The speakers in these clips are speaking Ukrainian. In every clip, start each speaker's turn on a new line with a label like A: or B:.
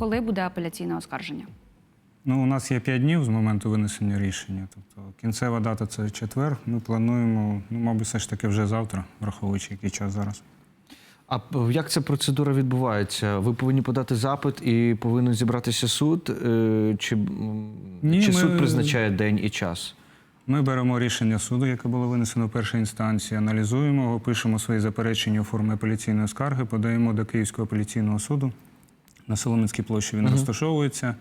A: коли буде апеляційне оскарження?
B: Ну, у нас є 5 днів з моменту винесення рішення. Тобто кінцева дата це четвер. Ми плануємо, ну, мабуть, все ж таки вже завтра, враховуючи який час зараз.
C: А як ця процедура відбувається? Ви повинні подати запит і повинен зібратися суд? е, Чи,
B: Ні,
C: чи
B: ми-
C: суд призначає день і час?
B: Ми беремо рішення суду, яке було винесено в першій інстанції, аналізуємо його, пишемо свої заперечення у формі апеляційної скарги, подаємо до Київського апеляційного суду. На Соломинській площі він розташовується.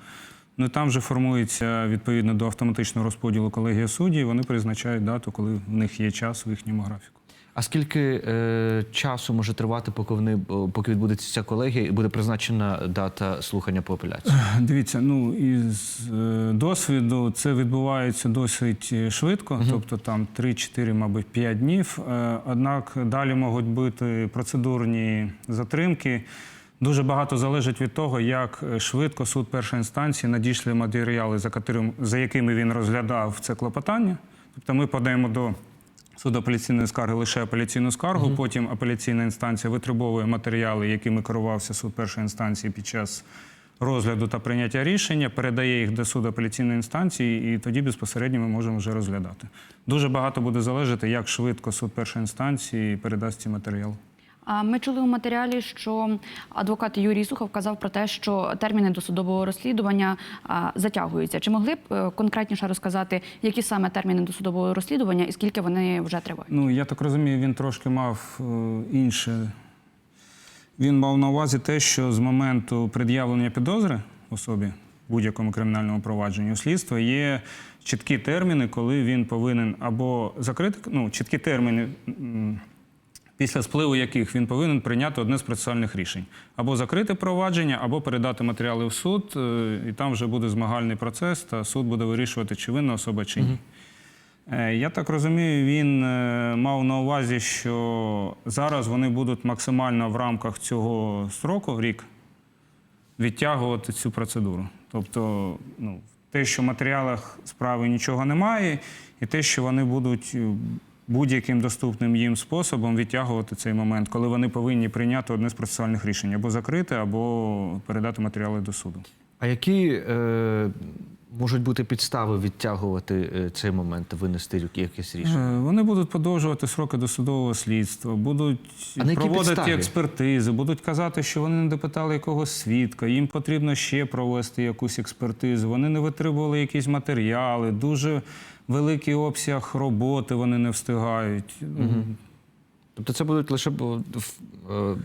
B: Ну і там вже формується відповідно до автоматичного розподілу колегія суддів. Вони призначають дату, коли в них є час у їхньому графіку.
C: А скільки е, часу може тривати, поки вони поки відбудеться ця колегія і буде призначена дата слухання по апеляції?
B: Дивіться, ну із е, досвіду це відбувається досить е, швидко, тобто там 3-4, мабуть, 5 днів. Е, Однак далі можуть бути процедурні затримки. Дуже багато залежить від того, як е, швидко суд першої інстанції надійшли матеріали, за, котрим, за якими він розглядав це клопотання. Тобто ми подаємо до суду апеляційної скарги лише апеляційну скаргу. Потім апеляційна інстанція витребовує матеріали, якими керувався суд першої інстанції під час розгляду та прийняття рішення, передає їх до суду апеляційної інстанції, і тоді безпосередньо ми можемо вже розглядати. Дуже багато буде залежати, як швидко суд першої інстанції передасть ці матеріали.
A: Ми чули у матеріалі, що адвокат Юрій Сухов казав про те, що терміни досудового розслідування затягуються. Чи могли б е, конкретніше розказати, які саме терміни досудового розслідування і скільки вони вже тривають?
B: Ну, я так розумію, він трошки мав е, інше. Він мав на увазі те, що з моменту пред'явлення підозри особі будь-якому кримінальному провадженні у слідства є чіткі терміни, коли він повинен або закрити, ну, чіткі терміни, після спливу яких він повинен прийняти одне з процесуальних рішень: або закрити провадження, або передати матеріали в суд, е, і там вже буде змагальний процес, та суд буде вирішувати, чи винна особа, чи ні. Е, Я так розумію, він е, мав на увазі, що зараз вони будуть максимально в рамках цього строку, рік, відтягувати цю процедуру. Тобто, ну, те, що в матеріалах справи нічого немає, і те, що вони будуть будь-яким доступним їм способом відтягувати цей момент, коли вони повинні прийняти одне з процесуальних рішень або закрити, або передати матеріали до суду.
C: А які е, можуть бути підстави відтягувати е, цей момент, винести якесь рішення?
B: Е, Вони будуть подовжувати сроки досудового слідства, будуть
C: А
B: проводити експертизи, будуть казати, що вони не допитали якогось свідка, їм потрібно ще провести якусь експертизу. Вони не витребували якісь матеріали, дуже великий обсяг роботи вони не встигають.
C: Тобто це будуть лише е,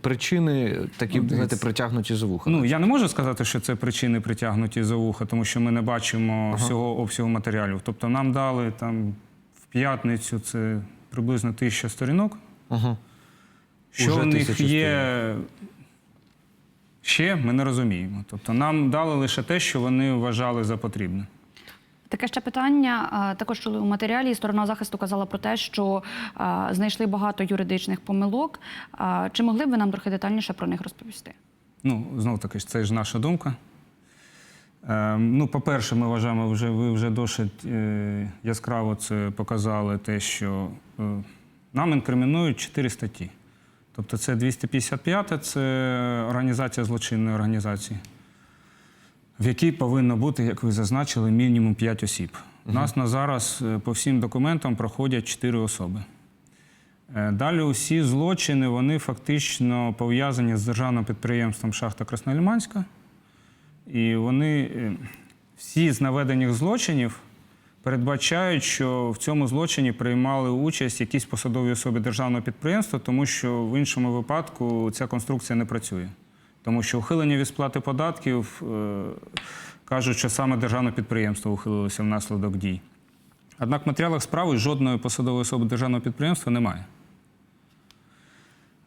C: причини, такі
B: Ну,
C: знаєте, притягнуті за вуха.
B: Ну я не можу сказати, що це причини притягнуті за вуха, тому що ми не бачимо всього обсягу матеріалів. Тобто нам дали там в п'ятницю це приблизно тисяча сторінок.
C: Ага.
B: Що
C: Уже
B: в них є ще, ми не розуміємо. Тобто нам дали лише те, що вони вважали за потрібне.
A: Таке ще питання. Також чули у матеріалі. Сторона захисту казала про те, що знайшли багато юридичних помилок. Чи могли б ви нам трохи детальніше про них розповісти?
B: Ну, знов таки, це ж наша думка. Е, ну, по-перше, ми вважаємо, вже ви вже досить е, яскраво це показали, те, що е, нам інкримінують чотири статті. Тобто це 255 це організація злочинної організації, в якій повинно бути, як ви зазначили, мінімум 5 осіб. У нас на зараз е, по всім документам проходять 4 особи. Е, Далі усі злочини вони фактично пов'язані з державним підприємством Шахта Красноліманська. І вони е, всі з наведених злочинів передбачають, що в цьому злочині приймали участь якісь посадові особи державного підприємства, тому що в іншому випадку ця конструкція не працює. Тому що ухилення від сплати податків е, кажуть, що саме державне підприємство ухилилося внаслідок дій. Однак в матеріалах справи жодної посадової особи державного підприємства немає.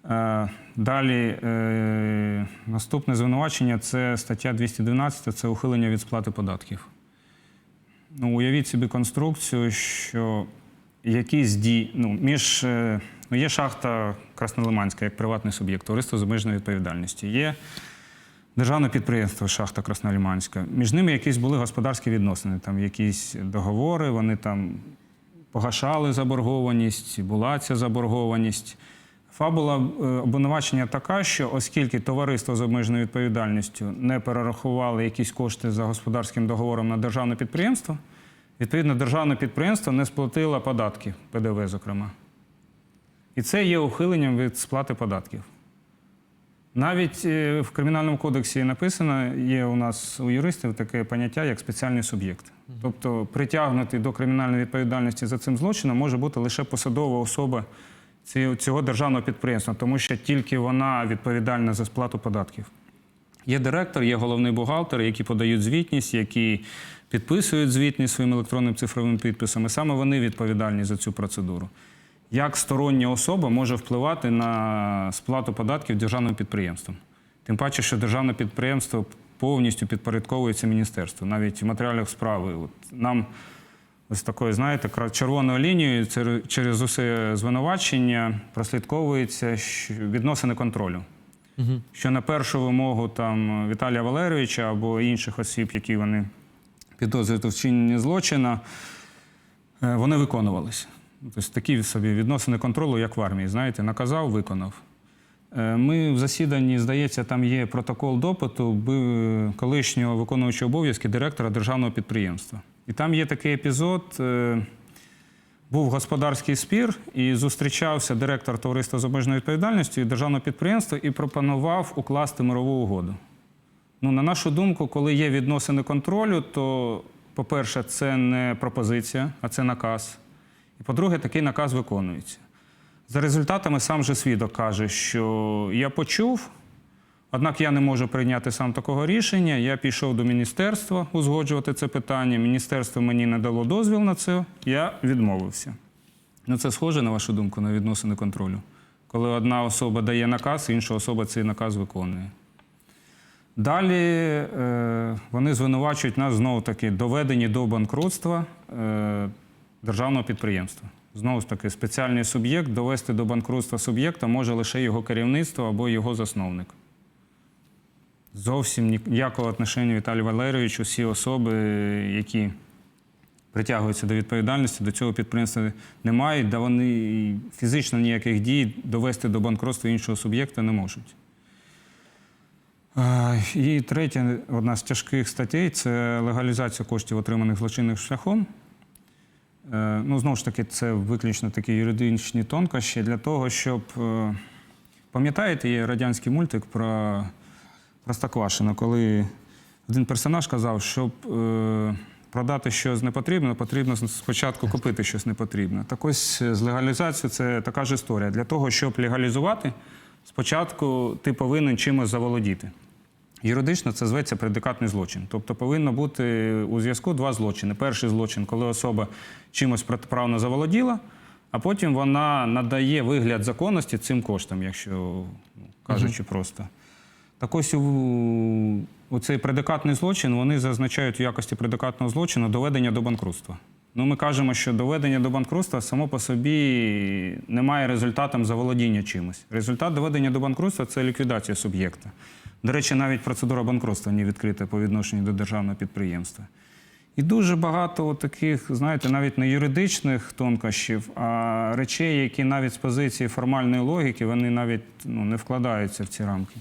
B: Е, Далі е, наступне звинувачення це стаття 212, це ухилення від сплати податків. Ну, уявіть собі конструкцію, що якісь дії, ну, між, е, ну, є шахта Краснолиманська як приватний суб'єкт, товариство з обмеженою відповідальністю. Є державне підприємство Шахта Краснолиманська. Між ними якісь були господарські відносини, там якісь договори, вони там погашали заборгованість, була ця заборгованість. Фабула е, обвинувачення така, що оскільки товариство з обмеженою відповідальністю не перерахувало якісь кошти за господарським договором на державне підприємство, відповідно, державне підприємство не сплатило податки, ПДВ, зокрема. І це є ухиленням від сплати податків. Навіть е, в Кримінальному кодексі написано, є у нас у юристів таке поняття, як спеціальний суб'єкт. Тобто притягнутий до кримінальної відповідальності за цим злочином може бути лише посадова особа цього державного підприємства, тому що тільки вона відповідальна за сплату податків. Є директор, є головний бухгалтер, які подають звітність, які підписують звітність своїм електронним цифровим підписом. І саме вони відповідальні за цю процедуру. Як стороння особа може впливати на сплату податків державним підприємством? Тим паче, що державне підприємство повністю підпорядковується міністерству. Навіть в матеріалах справи. От нам ось такою, знаєте, червоною лінією через усе звинувачення прослідковується відносини контролю. Що на першу вимогу там Віталія Валерійовича або інших осіб, які вони підозрюють у вчиненні злочина, е, вони виконувалися. Тобто такі собі відносини контролю, як в армії, знаєте, наказав, виконав. Е, Ми в засіданні, здається, там є протокол допиту би- колишнього виконуючого обов'язки директора державного підприємства. І там є такий епізод. Був господарський спір, і зустрічався директор товариства з обмеженою відповідальністю і державного підприємства і пропонував укласти мирову угоду. Ну, на нашу думку, коли є відносини контролю, то, по-перше, це не пропозиція, а це наказ. І по-друге, такий наказ виконується. За результатами сам же свідок каже, що я почув, однак я не можу прийняти сам такого рішення. Я пішов до міністерства узгоджувати це питання. Міністерство мені не дало дозвіл на це, я відмовився. Ну, це схоже, на вашу думку, на відносини контролю. Коли одна особа дає наказ, інша особа цей наказ виконує. Далі е, вони звинувачують нас знову таки доведені до банкрутства е, державного підприємства. Знову ж таки, спеціальний суб'єкт довести до банкрутства суб'єкта може лише його керівництво або його засновник. Зовсім ніякого отношення Віталію Валерійовичу всі особи, які притягуються до відповідальності, до цього підприємства не мають, да вони фізично ніяких дій довести до банкрутства іншого суб'єкта не можуть. І третя, одна з тяжких статей це легалізація коштів, отриманих злочинним шляхом. Е, Ну, знову ж таки, це виключно такі юридичні тонкощі для того, щоб. е, Пам'ятаєте, є радянський мультик про Простоквашино, коли один персонаж казав, щоб е, продати щось непотрібне, потрібно спочатку купити щось непотрібне. Так ось е, з легалізацією це така ж історія. Для того, щоб легалізувати, спочатку ти повинен чимось заволодіти. Юридично це зветься предикатний злочин. Тобто повинно бути у зв'язку два злочини. Перший злочин, коли особа чимось протиправно заволоділа, а потім вона надає вигляд законності цим коштам, якщо ну, кажучи просто. Так ось у, у цей предикатний злочин вони зазначають в якості предикатного злочину доведення до банкрутства. Ну, ми кажемо, що доведення до банкрутства само по собі не має результатом заволодіння чимось. Результат доведення до банкрутства це ліквідація суб'єкта. До речі, навіть процедура банкрутства не відкрита по відношенню до державного підприємства. І дуже багато таких, знаєте, навіть не юридичних тонкощів, а речей, які навіть з позиції формальної логіки вони навіть ну, не вкладаються в ці рамки.